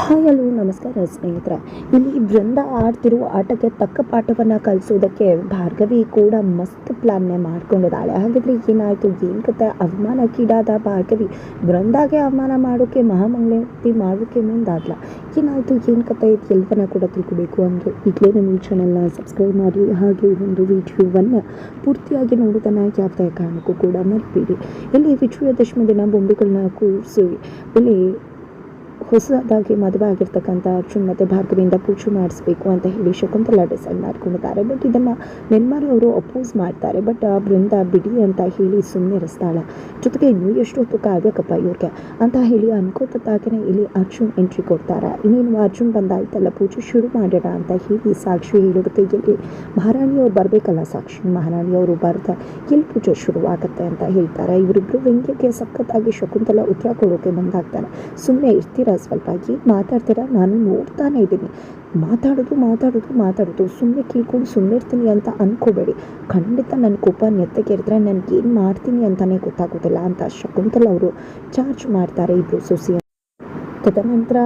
Hi, hello, ನಮಸ್ಕಾರ ಸ್ನೇಹಿತರ. ಇಲ್ಲಿ ಬೃಂದ ಆಡ್ತಿರುವ ಆಟಕ್ಕೆ ತಕ್ಕ ಪಾಠವನ್ನು ಕಲಿಸೋದಕ್ಕೆ ಭಾರ್ಗವಿ ಕೂಡ ಮಸ್ತ್ ಪ್ಲಾನ್ನೆ ಮಾಡ್ಕೊಂಡಿದ್ದಾಳೆ. ಹಾಗಾದರೆ ಏನಾಯಿತು? ಏನು ಕತೆ? ಅವಮಾನಕ್ಕೀಡಾದ ಭಾರ್ಗವಿ ಬೃಂದಾಗೆ ಅವಮಾನ ಮಾಡೋಕ್ಕೆ ಮಹಾಮಂಗಳಿ ಮಾಡೋಕ್ಕೆ ಮುಂದಾದ್ಲ. ಏನಾಯಿತು? ಏನು ಕತೆ? ಇದು ಎಲ್ಲವನ್ನ ಕೂಡ ತಿಳ್ಕೊಬೇಕು ಅಂದರೆ ಈಗಲೇ ನಮ್ಮ ಈ ಚಾನಲ್ನ ಸಬ್ಸ್ಕ್ರೈಬ್ ಮಾಡಿ. ಹಾಗೆ ಒಂದು ವಿಡಿಯೋವನ್ನು ಪೂರ್ತಿಯಾಗಿ ನೋಡೋದನ್ನು ಯಾವುದೇ ಕಾರಣಕ್ಕೂ ಕೂಡ ಮರಿಬೇಡಿ. ಇಲ್ಲಿ ವಿಜಯದಶಮಿ ದಿನ ಬೊಂಬೆಗಳನ್ನ ಕೂರಿಸಿ. ಇಲ್ಲಿ ಹೊಸದಾಗಿ ಮದುವೆ ಆಗಿರ್ತಕ್ಕಂಥ ಅರ್ಜುನ್ ಮತ್ತು ಭಾರ್ಗವಿಯಿಂದ ಪೂಜೆ ಮಾಡಿಸ್ಬೇಕು ಅಂತ ಹೇಳಿ ಶಕುಂತಲಾ ಡಿಸೈಡ್ ಮಾಡ್ಕೊಂಡಿದ್ದಾರೆ. ಬಟ್ ಇದನ್ನು ನೆನ್ಮಾರ್ ಅವರು ಅಪೋಸ್ ಮಾಡ್ತಾರೆ. ಬಟ್ ಬೃಂದ ಬಿಡಿ ಅಂತ ಹೇಳಿ ಸುಮ್ಮನೆ ಸುಮ್ಮನಿರಿಸ್ತಾಳೆ ಜೊತೆಗೆ ಇನ್ನೂ ಎಷ್ಟು ಹೊತ್ತು ಕಾಯ್ಬೇಕಪ್ಪ ಇವ್ರಿಗೆ ಅಂತ ಹೇಳಿ ಅನ್ಕೋತಾಗೇ ಇಲ್ಲಿ ಅರ್ಜುನ್ ಎಂಟ್ರಿ ಕೊಡ್ತಾರೆ. ಇನ್ನೇನು ಅರ್ಜುನ್ ಬಂದಾಯ್ತಲ್ಲ, ಪೂಜೆ ಶುರು ಮಾಡೋಣ ಅಂತ ಹೇಳಿ ಸಾಕ್ಷಿ ಹೇಳೋದಕ್ಕೆ ಇಲ್ಲಿ ಮಹಾರಾಣಿಯವ್ರು ಬರಬೇಕಲ್ಲ ಸಾಕ್ಷಿ? ಮಹಾರಾಣಿಯವರು ಬರ್ದ ಎಲ್ಲಿ ಪೂಜೆ ಶುರುವಾಗುತ್ತೆ ಅಂತ ಹೇಳ್ತಾರೆ. ಇವರಿಬ್ಬರು ವ್ಯಂಗ್ಯಕ್ಕೆ ಸಖತ್ತಾಗಿ ಶಕುಂತಲ ಉತ್ತರ ಕೊಡೋಕೆ ಬಂದಾಗ್ತಾರೆ. ಸುಮ್ಮನೆ ಇರ್ತೀರಾ ಸ್ವಲ್ಪ ಏನು ಮಾತಾಡ್ತೀರಾ? ನಾನು ನೋಡ್ತಾನೆ ಇದ್ದೀನಿ. ಮಾತಾಡೋದು ಮಾತಾಡೋದು ಮಾತಾಡೋದು. ಸುಮ್ಮನೆ ಕೇಳ್ಕೊಂಡು ಸುಮ್ಮನೆ ಇರ್ತೀನಿ ಅಂತ ಅನ್ಕೋಬೇಡಿ. ಖಂಡಿತ ನನ್ನ ಕೋಪ ನೆತ್ತಗೇರಿದ್ರೆ ನನಗೆ ಏನು ಮಾಡ್ತೀನಿ ಅಂತಲೇ ಗೊತ್ತಾಗೋದಿಲ್ಲ ಅಂತ ಶಕುಂತಲ ಅವರು ಚಾರ್ಜ್ ಮಾಡ್ತಾರೆ ಇಬ್ಬರು ಸೊಸಿ ತದನಂತರ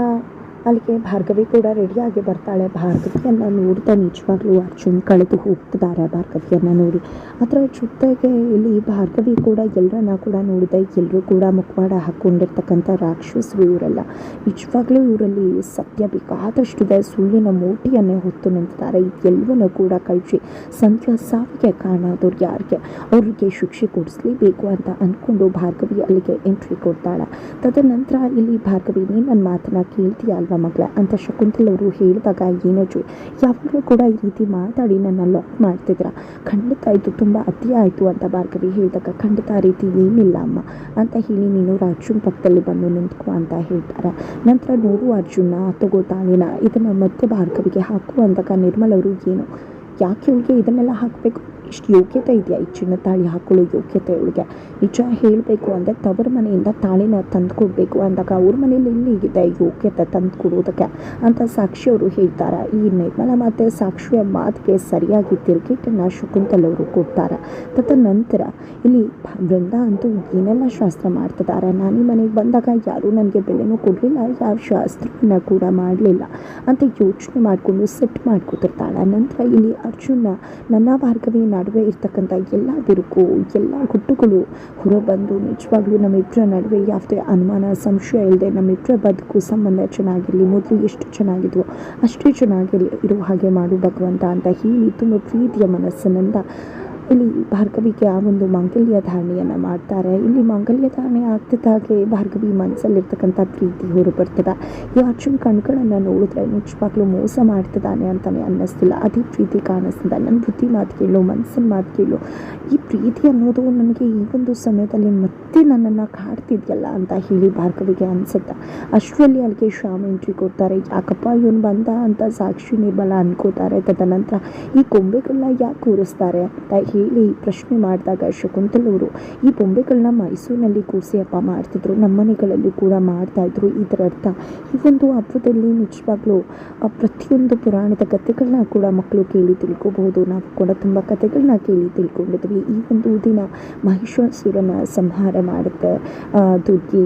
ಅಲ್ಲಿಗೆ ಭಾರ್ಗವಿ ಕೂಡ ರೆಡಿಯಾಗಿ ಬರ್ತಾಳೆ. ಭಾರ್ಗವಿಯನ್ನು ನೋಡ್ತಾ ನಿಜವಾಗ್ಲೂ ಅರ್ಜುನ್ ಕಳೆದು ಹೋಗ್ತಿದ್ದಾರೆ ಭಾರ್ಗವಿಯನ್ನು ನೋಡಿ. ಅದರ ಜೊತೆಗೆ ಇಲ್ಲಿ ಭಾರ್ಗವಿ ಕೂಡ ಎಲ್ಲರನ್ನ ಕೂಡ ನೋಡಿದೆ. ಎಲ್ಲರೂ ಕೂಡ ಮುಖವಾಡ ಹಾಕ್ಕೊಂಡಿರ್ತಕ್ಕಂಥ ರಾಕ್ಷಸರು ಇವರೆಲ್ಲ. ನಿಜವಾಗ್ಲೂ ಇವರಲ್ಲಿ ಸತ್ಯ ಬೇಕಾದಷ್ಟಿದೆ ಸುಳ್ಳಿನ ಮೂಟಿಯನ್ನೇ ಹೊತ್ತು ನಿಂತಿದ್ದಾರೆ. ಎಲ್ಲವನ್ನೂ ಕೂಡ ಕಳಿಸಿ ಸಂಧ್ಯಾ ಸಾವಿಗೆ ಕಾರಣ ಆದವ್ರು ಯಾರಿಗೆ? ಅವರಿಗೆ ಶಿಕ್ಷೆ ಕೊಡಿಸ್ಲೇಬೇಕು ಅಂತ ಅಂದ್ಕೊಂಡು ಭಾರ್ಗವಿ ಅಲ್ಲಿಗೆ ಎಂಟ್ರಿ ಕೊಡ್ತಾಳೆ. ತದನಂತರ ಇಲ್ಲಿ ಭಾರ್ಗವಿ ನೀನು ನನ್ನ ಮಾತನ್ನ ಕೇಳ್ತೀಯ ಅಲ್ವಾ ಮಗಳ. ಅಂತ ಶಕುಂತಲವರು ಹೇಳಿದಾಗ ಏನಜು ಯಾವಾಗಲೂ ಕೂಡ ಈ ರೀತಿ ಮಾತಾಡಿ ನನ್ನ ಲಾಕ್ ಮಾಡ್ತಿದ್ರ? ಖಂಡಿತ ಇದು ತುಂಬ ಅತಿ ಆಯಿತು ಅಂತ ಭಾರ್ಗವಿ ಹೇಳಿದಾಗ. ಖಂಡಿತ ಆ ರೀತಿ ಏನಿಲ್ಲ ಅಮ್ಮ. ಅಂತ ಹೇಳಿ ನೀನು ಅರ್ಜುನ್ ಪಕ್ಕದಲ್ಲಿ ಬಂದು ನಿಂತ್ಕೊ ಅಂತ ಹೇಳ್ತಾರೆ. ನಂತರ ನೋಡು ಅರ್ಜುನ ತಗೋ ಇದನ್ನು ಮತ್ತೆ ಭಾರ್ಗವಿಗೆ ಹಾಕು ಅಂದಾಗ ನಿರ್ಮಲ್ ಅವರು ಏನು? ಯಾಕೆ ಇವಳಿಗೆ ಇದನ್ನೆಲ್ಲ ಹಾಕಬೇಕು? ಇಷ್ಟು ಯೋಗ್ಯತೆ ಇದೆಯಾ? ಈ ಚಿನ್ನ ತಾಳಿ ಹಾಕೊಳ್ಳೋ ಯೋಗ್ಯತೆ ಅವಳಿಗೆ. ನಿಜ ಹೇಳಬೇಕು ಅಂದರೆ ತವರ ಮನೆಯಿಂದ ತಾಳಿನ ತಂದು ಕೊಡಬೇಕು ಅಂದಾಗ ಅವ್ರ ಮನೇಲಿ ಎಲ್ಲಿಗಿದೆ ಯೋಗ್ಯತೆ ತಂದು ಕೊಡೋದಕ್ಕೆ ಅಂತ ಸಾಕ್ಷಿ ಅವರು ಹೇಳ್ತಾರೆ. ಈ ನಿರ್ಮಲ ಮಾತೆ ಸಾಕ್ಷಿಯ ಮಾತಿಗೆ ಸರಿಯಾಗಿ ತಿರುಗೇಟನ್ನು ಶಕುಂತಲ್ ಅವರು ಕೊಡ್ತಾರೆ. ತದನಂತರ ಇಲ್ಲಿ ಬೃಂದ ಅಂತೂ ಏನೆಲ್ಲ ಶಾಸ್ತ್ರ ಮಾಡ್ತಿದ್ದಾರೆ ನಾನು ಈ ಮನೆಗೆ ಬಂದಾಗ ಯಾರೂ ನನಗೆ ಬೆಲೆನೂ ಕೊಡಲಿಲ್ಲ ಯಾವ ಶಾಸ್ತ್ರವನ್ನು ಕೂಡ ಮಾಡಲಿಲ್ಲ ಅಂತ ಯೋಚನೆ ಮಾಡಿಕೊಂಡು ಸೆಟ್ ಮಾಡ್ಕೊತಿರ್ತಾಳೆ. ನಂತರ ಇಲ್ಲಿ ಅರ್ಜುನ ನನ್ನ ಭಾರ್ಗವಿ ನಡುವೆ ಇರ್ತಕ್ಕಂಥ ಎಲ್ಲ ಬಿರುಕು, ಎಲ್ಲ ಗುಟ್ಟುಗಳು ಹೊರಬಂದು ನಿಜವಾಗ್ಲೂ ನಮ್ಮಿಬ್ಬರ ನಡುವೆ ಯಾವುದೇ ಅನುಮಾನ, ಸಂಶಯ ಇಲ್ಲದೆ ನಮ್ಮಿಬ್ಬರ ಬದುಕು ಸಂಬಂಧ ಚೆನ್ನಾಗಿರಲಿ, ಮೊದಲು ಎಷ್ಟು ಚೆನ್ನಾಗಿದ್ವು ಅಷ್ಟೇ ಚೆನ್ನಾಗಿ ಇರುವ ಹಾಗೆ ಮಾಡು ಭಗವಂತ ಅಂತ ಹೇಳಿ ತುಂಬ ಪ್ರೀತಿಯ ಮನಸ್ಸಿನಿಂದ ಇಲ್ಲಿ ಭಾರ್ಗವಿಗೆ ಆ ಒಂದು ಮಾಂಗಲ್ಯ ಧಾರಣೆಯನ್ನು ಮಾಡ್ತಾರೆ. ಇಲ್ಲಿ ಮಾಂಗಲ್ಯ ಧಾರಣೆ ಆಗ್ತಿದ್ದಾಗೆ ಭಾರ್ಗವಿ ಮನಸ್ಸಲ್ಲಿರ್ತಕ್ಕಂಥ ಪ್ರೀತಿ ಹೊರಬರ್ತದೆ. ಈ ಅರ್ಜುನ್ ಕಣ್ಗಳನ್ನು ನೋಡಿದ್ರೆ ನಿಜವಾಗ್ಲೂ ಮೋಸ ಮಾಡ್ತಿದ್ದಾನೆ ಅಂತಲೇ ಅನ್ನಿಸ್ತಿಲ್ಲ. ಅದೇ ಪ್ರೀತಿ ಕಾಣಿಸ್ತದೆ. ನನ್ನ ಬುದ್ಧಿ ಮಾತು ಕೇಳು ಮನಸ್ಸಿನ ಮಾತು ಕೇಳು. ಈ ಪ್ರೀತಿ ಅನ್ನೋದು ನನಗೆ ಈ ಒಂದು ಸಮಯದಲ್ಲಿ ಮತ್ತೆ ನನ್ನನ್ನು ಕಾಡ್ತಿದ್ಯಲ್ಲ ಅಂತ ಹೇಳಿ ಭಾರ್ಗವಿಗೆ ಅನಿಸುತ್ತೆ. ಅಷ್ಟರಲ್ಲಿ ಅಲ್ಲಿಗೆ ಶ್ಯಾಮ್ ಎಂಟ್ರಿ ಕೊಡ್ತಾರೆ. ಯಾಕಪ್ಪ ಇವನು ಬಂದ ಅಂತ ಸಾಕ್ಷಿ ನಿರ್ಬಲ ಅನ್ಕೋತಾರೆ. ತದನಂತರ ಈ ಕೊಂಬೆಗಳನ್ನ ಯಾಕೆ ಕೂರಿಸ್ತಾರೆ ಅಂತ ಹೇಳಿ ಪ್ರಶ್ನೆ ಮಾಡಿದಾಗ ಶಕುಂತಲವರು ಈ ಬೊಂಬೆಗಳನ್ನ ಮೈಸೂರಿನಲ್ಲಿ ಕೂಸಿ ಹಬ್ಬ ಮಾಡ್ತಿದ್ರು ನಮ್ಮ ಮನೆಗಳಲ್ಲೂ ಕೂಡ ಮಾಡ್ತಾಯಿದ್ರು ಇದರ ಅರ್ಥ ಈ ಒಂದು ಹಬ್ಬದಲ್ಲಿ ನಿಜವಾಗ್ಲೂ ಪ್ರತಿಯೊಂದು ಪುರಾಣದ ಕಥೆಗಳನ್ನ ಕೂಡ ಮಕ್ಕಳು ಕೇಳಿ ತಿಳ್ಕೊಬಹುದು. ನಾವು ಕೂಡ ತುಂಬ ಕಥೆಗಳನ್ನ ಕೇಳಿ ತಿಳ್ಕೊಂಡಿದ್ವಿ. ಈ ಒಂದು ದಿನ ಮಹಿಷಾಸುರನ ಸಂಹಾರ ಮಾಡುತ್ತೆ ದುರ್ಗಿ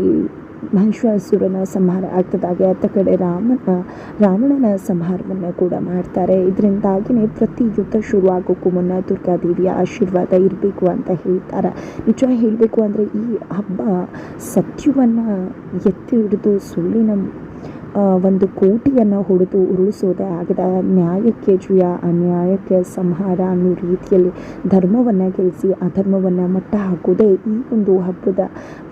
ಮಹಿಷಾಸುರನ ಸಂಹಾರ ಆಗ್ತದಾಗೆ ಅತ್ತ ಕಡೆ ರಾಮನ, ರಾವಣನ ಸಂಹಾರವನ್ನು ಕೂಡ ಮಾಡ್ತಾರೆ. ಇದರಿಂದಾಗಿಯೇ ಪ್ರತಿ ಯುದ್ಧ ಶುರುವಾಗೋಕ್ಕೂ ಮುನ್ನ ದುರ್ಗಾದೇವಿಯ ಆಶೀರ್ವಾದ ಇರಬೇಕು ಅಂತ ಹೇಳ್ತಾರೆ. ನಿಜ ಹೇಳಬೇಕು ಅಂದರೆ ಈ ಹಬ್ಬ ಸತ್ಯವನ್ನು ಎತ್ತಿ ಹಿಡಿದು ಸುಳ್ಳಿನ ಒಂದು ಕೋಟಿಯನ್ನು ಹೊಡೆದು ಉರುಳಿಸೋದೇ ಆಗದ ನ್ಯಾಯಕ್ಕೆ ಜಯ ಅನ್ಯಾಯಕ್ಕೆ ಸಂಹಾರ ಅನ್ನೋ ರೀತಿಯಲ್ಲಿ ಧರ್ಮವನ್ನು ಗೆಲ್ಲಿಸಿ ಅಧರ್ಮವನ್ನು ಮಟ್ಟ ಹಾಕೋದೇ ಈ ಒಂದು ಹಬ್ಬದ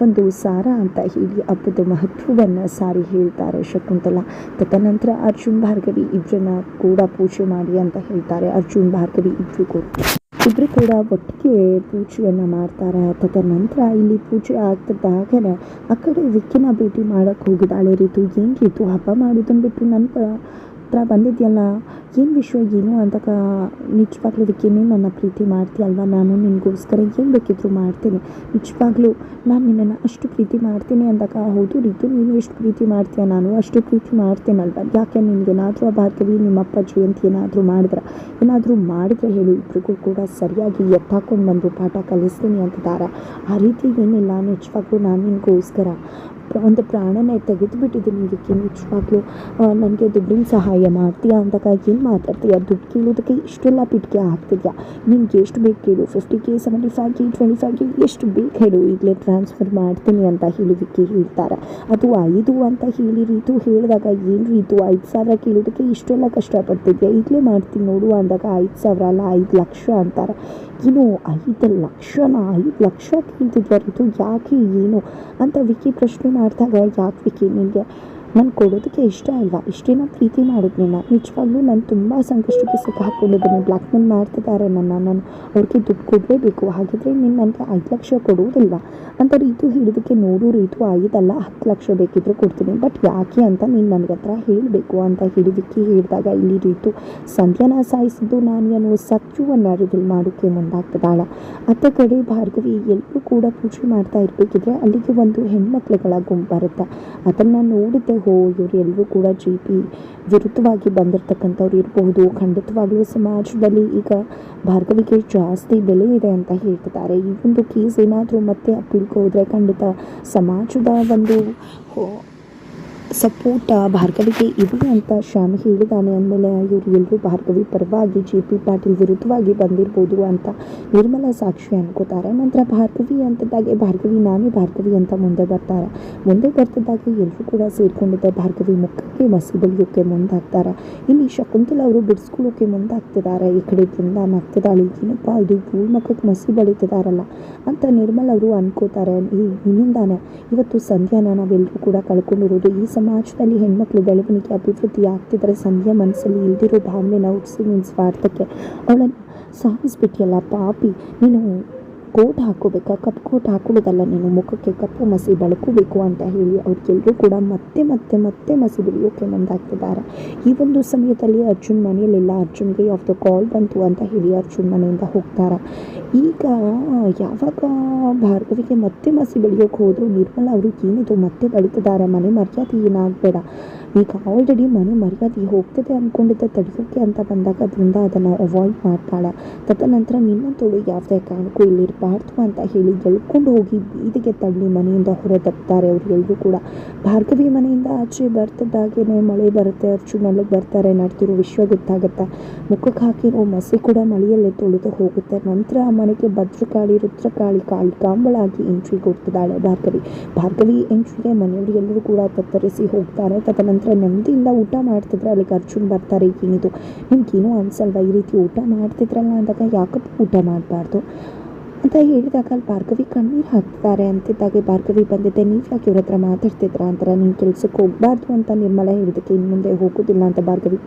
ಒಂದು ಸಾರ ಅಂತ ಹೇಳಿ ಹಬ್ಬದ ಮಹತ್ವವನ್ನು ಸಾರಿ ಹೇಳ್ತಾರೆ ಶಕುಂತಲ. ತದನಂತರ ಅರ್ಜುನ್ ಭಾರ್ಗವಿ ಇಬ್ಬರನ್ನ ಕೂಡ ಪೂಜೆ ಮಾಡಿ ಅಂತ ಹೇಳ್ತಾರೆ. ಅರ್ಜುನ್ ಭಾರ್ಗವಿ ಇಬ್ಬರು ಕೂಡ ಇಬ್ಬರು ಕೂಡ ಒಟ್ಟಿಗೆ ಪೂಜೆಯನ್ನು ಮಾಡ್ತಾರೆ. ತದನಂತರ ಇಲ್ಲಿ ಪೂಜೆ ಆಗ್ತಿದ್ದಾಗನೇ ಆ ಕಡೆ ವಿಕ್ಕಿನ ಭೇಟಿ ಮಾಡೋಕ್ಕೆ ಹೋಗಿದ್ದಾಳೆ. ರೀತು ಹೆಂಗಿತ್ತು ಹಬ್ಬ ಮಾಡೋದನ್ನು ಬಿಟ್ಟು ನನ್ನ ಹತ್ರ ಬಂದಿದ್ಯಲ್ಲ? ಏನು ವಿಷಯ ಏನು ಅಂದಾಗ ನಿಜವಾಗ್ಲೂ ವಿಕ್ಕಿನೇ ನನ್ನ ಪ್ರೀತಿ ಮಾಡ್ತೀಯಲ್ವ ನಾನು ನಿನಗೋಸ್ಕರ ಏನು ಬೇಕಿದ್ರು ಮಾಡ್ತೀನಿ. ನಿಜವಾಗ್ಲೂ ನಾನು ನಿನ್ನನ್ನು ಅಷ್ಟು ಪ್ರೀತಿ ಮಾಡ್ತೀನಿ ಅಂದಾಗ, ಹೌದು ರೀತು, ನೀನು ಎಷ್ಟು ಪ್ರೀತಿ ಮಾಡ್ತೀಯ? ನಾನು ಅಷ್ಟು ಪ್ರೀತಿ ಮಾಡ್ತೀನಲ್ವ? ಯಾಕೆ ನಿನಗೇನಾದರೂ ಆ ಭಾರ್ಗವಿ ನಿಮ್ಮ ಅಪ್ಪ ಜಯಂತಿ ಏನಾದರೂ ಮಾಡಿದ್ರೆ? ಏನಾದರೂ ಮಾಡಿದ್ರೆ ಹೇಳು ಇಬ್ಬರಿಗೂ ಕೂಡ ಸರಿಯಾಗಿ ಎತ್ತಾಕೊಂಡು ಬಂದು ಪಾಠ ಕಲಿಸ್ತೀನಿ ಅಂತಿದ್ದಾರೆ ಆ ರೀತಿ ಏನಿಲ್ಲ, ನಿಜವಾಗ್ಲೂ ನಾನು ನಿನಗೋಸ್ಕರ ಒಂದು ಪ್ರಾಣನೇ ತೆಗೆದುಬಿಟ್ಟಿದ್ದೀನಿ. ಇದಕ್ಕೆ ನಿಜವಾಗ್ಲೂ ನನಗೆ ದುಡ್ಡಿನ ಸಹಾಯ ಮಾಡ್ತೀಯಾ ಅಂದಾಗ ಏನು ಮಾತಾಡ್ತೀಯ? ದುಡ್ಡು ಕೇಳೋದಕ್ಕೆ ಇಷ್ಟೆಲ್ಲ ಪಿಟ್ಕೆ ಆಗ್ತಿದ್ಯಾ? ನಿನ್ಗೆ ಎಷ್ಟು ಬೇಕು ಕೇಳು. Fifty K seventy five K twenty five K ಎಷ್ಟು ಬೇಕು ಹೇಳು ಈಗಲೇ ಟ್ರಾನ್ಸ್ಫರ್ ಮಾಡ್ತೀನಿ ಅಂತ ಹೇಳಿ ವಿಕ್ಕಿ ಹೇಳ್ತಾರೆ. ಅದು ಐದು ಅಂತ ಹೇಳಿ ರೀತು ಹೇಳಿದಾಗ ಏನು ರೀತು? ಐದು ಸಾವಿರ ಕೇಳೋದಕ್ಕೆ ಇಷ್ಟೆಲ್ಲ ಕಷ್ಟಪಡ್ತಿದ್ಯಾ? ಈಗಲೇ ಮಾಡ್ತೀನಿ ನೋಡು ಅಂದಾಗ ಐದು ಸಾವಿರ ಅಲ್ಲ, ಐದು ಲಕ್ಷ ಅಂತಾರೆ. ಏನು ಐದು ಲಕ್ಷನ? ಐದು ಲಕ್ಷ ಕೇಳ್ತಿದ್ಯಾ ರೀತು? ಯಾಕೆ ಏನು? ಅಂತ ವಿಕಿ ಪ್ರಶ್ನೆ ಮಾಡಿದಾಗ ಯಾಕೆ ವಿಕಿ ನಿನಗೆ? ನಾನು ಕೊಡೋದಕ್ಕೆ ಇಷ್ಟ ಅಲ್ವಾ ಇಷ್ಟೇನ ಪ್ರೀತಿ ಮಾಡಿದ್ನಿಲ್ಲ ನಿಜವಾಗ್ಲೂ ನಾನು ತುಂಬ ಸಂಕಷ್ಟಕ್ಕೆ ಸಿಕ್ಕಾಕೊಂಡಿದ್ದೀನಿ ಬ್ಲ್ಯಾಕ್ ಮೇಲ್ ಮಾಡ್ತಿದ್ದಾರೆ ನನ್ನ. ನಾನು ಅವ್ರಿಗೆ ದುಡ್ಡು ಕೊಡಲೇಬೇಕು. ಹಾಗಿದ್ರೆ ನೀನು ನನಗೆ ಐದು ಲಕ್ಷ ಕೊಡುವುದಿಲ್ಲ. ಅಂತ ರೀತು ಹಿಡಿದಕ್ಕೆ ನೋಡು ರೀತು ಐದಲ್ಲ, ಹತ್ತು ಲಕ್ಷ ಬೇಕಿದ್ರು ಕೊಡ್ತೀನಿ. ಬಟ್ ಯಾಕೆ ಅಂತ ನೀನು ನನಗೆ ಹತ್ರ ಹೇಳಬೇಕು ಅಂತ ಹಿಡಿದಕ್ಕೆ ಹೇಳಿದಾಗ ಇಲ್ಲಿ ರೀತು ಸಂಧ್ಯಾನ ಸಾಯಿಸಿದ್ದು ನಾನು ಏನು ಸತ್ಯವನ್ನು ರಿವೀಲ್ ಮಾಡೋಕ್ಕೆ ಮುಂದಾಗ್ತದಾಳ ಅತ್ತ ಕಡೆ ಭಾರ್ಗವಿ ಎಲ್ಲರೂ ಕೂಡ ಪೂಜೆ ಮಾಡ್ತಾ ಇರಬೇಕಿದ್ರೆ ಅಲ್ಲಿಗೆ ಒಂದು ಹೆಣ್ಮಕ್ಳುಗಳ ಗುಂಪು ಬರುತ್ತೆ. ಅದನ್ನು ನೋಡಿದ್ದೆ ಹೋ, ಇವರು ಎಲ್ಲರೂ ಕೂಡ ಜಿ ಪಿ ವಿರುದ್ಧವಾಗಿ ಬಂದಿರತಕ್ಕಂಥವ್ರು ಇರಬಹುದು. ಖಂಡಿತವಾಗ್ಲೂ ಸಮಾಜದಲ್ಲಿ ಈಗ ಭಾರ್ಗವಿಗೆ ಜಾಸ್ತಿ ಬೆಲೆ ಇದೆ ಅಂತ ಹೇಳ್ತಿದ್ದಾರೆ. ಈ ಒಂದು ಕೇಸ್ ಏನಾದರೂ ಮತ್ತೆ ಅಪ್ಪೀಲ್ಗೆ ಹೋದರೆ ಖಂಡಿತ ಸಮಾಜದ ಒಂದು ಸಪೋರ್ಟ್ ಭಾರ್ಗವಿಗೆ ಇದೆ ಅಂತ ಶ್ಯಾಮ್ ಹೇಳಿದ್ದಾನೆ ಅಂದಮೇಲೆ ಇವರು ಎಲ್ಲರೂ ಭಾರ್ಗವಿ ಪರವಾಗಿ ಜೆ ಪಿ ಪಾಟೀಲ್ ವಿರುದ್ಧವಾಗಿ ಬಂದಿರ್ಬೋದು ಅಂತ ನಿರ್ಮಲಾ ಸಾಕ್ಷಿ ಅನ್ಕೋತಾರೆ. ನಂತರ ಭಾರ್ಗವಿ ಅಂತದಾಗೆ ಭಾರ್ಗವಿ, ನಾನೇ ಭಾರ್ಗವಿ ಅಂತ ಮುಂದೆ ಬರ್ತಾರೆ. ಮುಂದೆ ಬರ್ತಿದ್ದಾಗ ಎಲ್ಲರೂ ಕೂಡ ಸೇರಿಕೊಂಡಿದ್ದ ಭಾರ್ಗವಿ ಮುಖಕ್ಕೆ ಮಸಿ ಬಳಿಯೋಕ್ಕೆ ಮುಂದಾಗ್ತಾರೆ? ಇಲ್ಲಿ ಶಕುಂತಲ ಅವರು ಬಿಡಿಸ್ಕೊಳ್ಳೋಕೆ ಮುಂದಾಗ್ತಿದ್ದಾರೆ ಈ ಕಡೆ ಬೃಂದ ನಗ್ತಿದ್ದಾಳೆ ಏನಪ್ಪ ಇದು ಮುಖಕ್ಕೆ ಮಸಿ ಬಳಿತಿದಾರಲ್ಲ ಅಂತ ನಿರ್ಮಲ್ ಅವರು ಅನ್ಕೋತಾರೆ. ಈ ಇನ್ನಿಂದಾನೆ ಇವತ್ತು ಸಂಧ್ಯಾನ ನಾವೆಲ್ಲರೂ ಕೂಡ ಕಳ್ಕೊಂಡಿರೋದು. ಈ ಸಮಾಜದಲ್ಲಿ ಹೆಣ್ಮಕ್ಳು ಬೆಳವಣಿಗೆ, ಅಭಿವೃದ್ಧಿ ಆಗ್ತಿದ್ರೆ ಸಂಧ್ಯಾ ಮನಸ್ಸಲ್ಲಿ ಇಲ್ದಿರೋ ಭಾವನೆ ನಿನ್ನ ಸ್ವಾರ್ಥಕ್ಕೆ ಅವಳನ್ನು ಸಾಗಿಸ್ಬಿಟ್ಟಿಯಲ್ಲ ಪಾಪಿ. ನೀನು ಕೋಟ್ ಹಾಕೋಬೇಕಾ? ಕಪ್ಪು ಕೋಟ್ ಹಾಕೊಳ್ಳೋದಲ್ಲ ನೀನು. ಮುಖಕ್ಕೆ ಕಪ್ಪು ಮಸಿ ಬಳಕೋಬೇಕು ಅಂತ ಹೇಳಿ ಅವ್ರಿಗೆಲ್ಲರೂ ಕೂಡ ಮತ್ತೆ ಮತ್ತೆ ಮತ್ತೆ ಮಸಿ ಬಿಡಿಯೋಕೆ ಮುಂದಾಗ್ತಿದ್ದಾರೆ. ಈ ಒಂದು ಸಮಯದಲ್ಲಿ ಅರ್ಜುನ್ ಮನೆಯಲ್ಲಿಲ್ಲ ಅರ್ಜುನ್ಗೆ ಆಫ್ ದ ಕಾಲ್ ಬಂತು ಅಂತ ಹೇಳಿ ಅರ್ಜುನ್ ಮನೆಯಿಂದ ಹೋಗ್ತಾರೆ. ಈಗ ಯಾವಾಗ ಭಾರ್ಗವಿಗೆ ಮತ್ತೆ ಮಸಿ ಬೆಳೆಯೋಕೆ ಹೋದ್ರು ನಿರ್ಮಲ ಅವರು ಏನಿದು? ಮತ್ತೆ ಬಳಿತಿದ್ದಾರೆ. ಮನೆ ಮರ್ಯಾದೆ ಏನಾಗಬೇಡ. ಈಗ ಆಲ್ರೆಡಿ ಮನೆ ಮರ್ಯಾದೆ ಹೋಗ್ತದೆ ಅಂದ್ಕೊಂಡಿದ್ದ ತಡೆಯೋಕೆ ಅಂತ ಬಂದಾಗ ಬೃಂದ ಅದನ್ನು ಅವಾಯ್ಡ್ ಮಾಡ್ತಾಳೆ. ತದನಂತರ ನಿನ್ನಂತೋಳು ಯಾವುದೇ ಕಾರಣಕ್ಕೂ ಇಲ್ಲಿರಬಾರ್ದು ಅಂತ ಹೇಳಿ ಎಳ್ಕೊಂಡು ಹೋಗಿ ಬೀದಿಗೆ ತಳ್ಳಿ ಮನೆಯಿಂದ ಹೊರದಬ್ತಾರೆ ಅವರೆಲ್ಲರೂ ಕೂಡ. ಭಾರ್ಗವಿ ಮನೆಯಿಂದ ಆಚೆ ಬರ್ತದಾಗೇನೆ, ಮಳೆ ಬರುತ್ತೆ ಅರ್ಜುನ್ ಅಲ್ಲಿಗೆ ಬರ್ತಾರೆ ನಡ್ತಿರೋ ವಿಶ್ವ ಗೊತ್ತಾಗುತ್ತೆ? ಮುಖಕ್ಕೆ ಹಾಕಿರೋ ಮಸಿ ಕೂಡ ಮಳೆಯಲ್ಲೇ ತೊಳೆದು ಹೋಗುತ್ತೆ. ನಂತರ ಆ ಮನೆಗೆ ಭದ್ರಕಾಳಿ, ರುದ್ರಕಾಳಿ ಕಾಳಿ ಕಾಂಬಳಾಗಿ ಎಂಟ್ರಿ ಕೊಡ್ತಿದ್ದಾಳೆ ಭಾರ್ಗವಿ. ಭಾರ್ಗವಿ ಎಂಟ್ರಿಗೆ ಮನೆಯವರು ಎಲ್ಲರೂ ಕೂಡ ತತ್ತರಿಸಿ ಹೋಗ್ತಾರೆ. ತದನಂತರ ನೆಮ್ಮದಿಯಿಂದ ಊಟ ಮಾಡ್ತಿದ್ರೆ ಅಲ್ಲಿಗೆ ಅರ್ಜುನ್ ಬರ್ತಾರೆ ಏನಿದು ನಿಮ್ಗೇನೂ ಅನ್ಸಲ್ವಾ, ಈ ರೀತಿ ಊಟ ಮಾಡ್ತಿದ್ರಲ್ಲ ಅಂದಾಗ ಯಾಕಪ್ಪ ಊಟ ಮಾಡಬಾರ್ದು? ಅಂತ ಹೇಳಿದಾಗ ಅಲ್ಲಿ ಭಾರ್ಗವಿ ಕಣ್ಣೀರು ಹಾಕ್ತಾರೆ ಅಂತಿದ್ದಾಗ, ಭಾರ್ಗವಿ ಬಂದಿದ್ದೆ ನೀವು ಯಾಕೆ ಇವ್ರ ಹತ್ರ ಮಾತಾಡ್ತಿದ್ರ ಅಂತಾರೆ, ನೀನು ಕೆಲಸಕ್ಕೆ ಹೋಗಬಾರ್ದು ಅಂತ ನಿರ್ಮಲ ಹೇಳಿದಕ್ಕೆ ಇನ್ನು ಮುಂದೆ ಹೋಗೋದಿಲ್ಲ ಅಂತ ಭಾರ್ಗವಿ